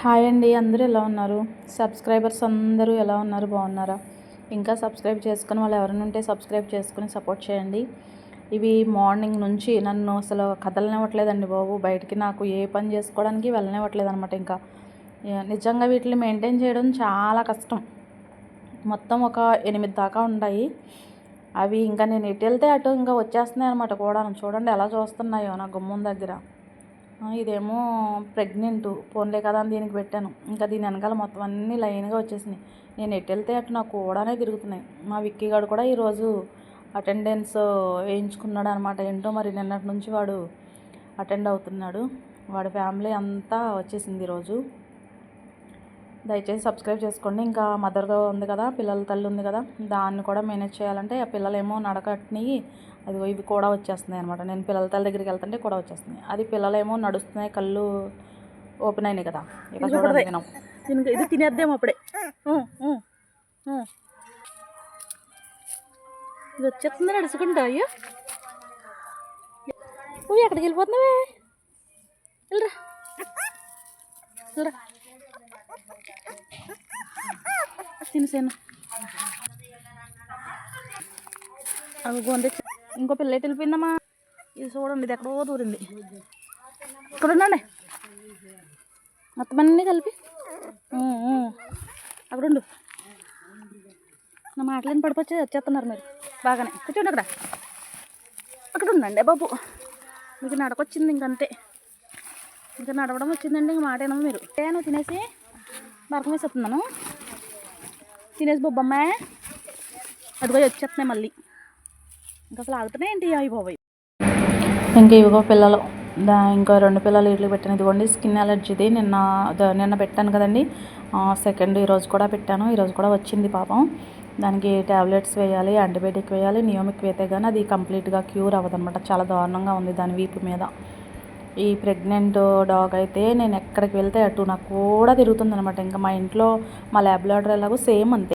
Hi అండి అందరూ ఎలా ఉన్నారు? సబ్స్క్రైబర్స్ అందరూ ఎలా ఉన్నారు? బాగున్నారా? ఇంకా సబ్స్క్రైబ్ చేసుకుని వాళ్ళు ఎవరైనా ఉంటే సబ్స్క్రైబ్ చేసుకుని సపోర్ట్ చేయండి. ఇవి మార్నింగ్ నుంచి నన్ను అసలు కదలనివ్వట్లేదండి బాబు. బయటికి నాకు ఏ పని చేసుకోవడానికి వెళ్ళనివ్వట్లేదు అనమాట ఇంకా. నిజంగా వీటిని మెయింటైన్ చేయడం చాలా కష్టం. మొత్తం ఒక ఎనిమిది దాకా ఉంటాయి. అవి ఇంకా నేను ఎటు వెళ్తే అటు ఇంకా వచ్చేస్తున్నాయి అనమాట కూడా చూడండి ఎలా చూస్తున్నాయో నా గుమ్మం దగ్గర. ఇదేమో ప్రెగ్నెంట్ ఫోన్లే కదా అని దీనికి పెట్టాను. ఇంకా దీని వెనకాల మొత్తం అన్నీ లైన్గా వచ్చేసినాయి. నేను ఎటు వెళ్తే అటు నాకు కూడానే తిరుగుతున్నాయి. మా విక్కీ గారు కూడా ఈరోజు అటెండెన్స్ వేయించుకున్నాడు అనమాట ఏంటో మరి నిన్నటి నుంచి వాడు అటెండ్ అవుతున్నాడు. వాడి ఫ్యామిలీ అంతా వచ్చేసింది ఈరోజు. దయచేసి సబ్స్క్రైబ్ చేసుకోండి. ఇంకా మదర్తో ఉంది కదా పిల్లల తల్లి ఉంది కదా దాన్ని కూడా మేనేజ్ చేయాలంటే ఆ పిల్లలేమో నడకట్ని అది ఇవి కూడా వచ్చేస్తున్నాయి అనమాట నేను పిల్లల తల్లి దగ్గరికి వెళ్తుంటే కూడా వచ్చేస్తున్నాయి. అది పిల్లలేమో నడుస్తున్నాయి కళ్ళు ఓపెన్ అయినాయి కదా. ఇక చూడండి ఇది తినేద్దాం అప్పుడే. ఇది వచ్చేస్తుంది నడుచుకుంటా అయ్యో. ఊ ఎక్కడికి వెళ్ళిపోతున్నావే? వెళ్ళరా. వెళ్ళరా తినేసాను అవి గొంతు ఇంకో పిల్ల ఎటు వెళ్ళిపోయిందమ్మా? ఇది చూడండి ఇది ఎక్కడో దూరింది. ఇక్కడ ఉండండి. మొత్తం అన్నీ కలిపి. అక్కడ ఉండు. నా మాటలేని పడిపోతే వచ్చేస్తున్నారు మీరు. బాగానే. కూర్చోండి అక్కడ. అక్కడ ఉండండి బాబు. మీకు నడకొచ్చింది ఇంకంతే. ఇంకా నడవడం వచ్చిందండి ఇంక మాట ఏమో మీరు. నేను తినేసి బరకం వేసేస్తున్నాను తినేసి బొబ్బమ్మే. అదిగో వచ్చేస్తున్నాయి మళ్ళీ. ఇంకా అసలు ఆగుతున్నాయి ఏంటి అవి బాబాయ్? ఇంకా ఇవిగో పిల్లలు. దా ఇంకా రెండు పిల్లలు ఇడ్లీ పెట్టాను. ఇదిగోండి స్కిన్ అలర్జీది. నిన్న నిన్న పెట్టాను కదండి. సెకండ్ ఈరోజు కూడా పెట్టాను. ఈరోజు కూడా వచ్చింది పాపం. దానికి ట్యాబ్లెట్స్ వేయాలి యాంటీబయాటిక్ వేయాలి నియోమిక్ వేస్తే కానీ అది కంప్లీట్గా క్యూర్ అవ్వదన్నమాట. చాలా దారుణంగా ఉంది దాని వీపు మీద. ఈ ప్రెగ్నెంట్ డాగ్ అయితే నేను ఎక్కడికి వెళ్తే అటు నాకు కూడా తిరుగుతుంది అనమాట ఇంకా మా ఇంట్లో మా ల్యాబ్ ఎలాగో సేమ్ అంతే.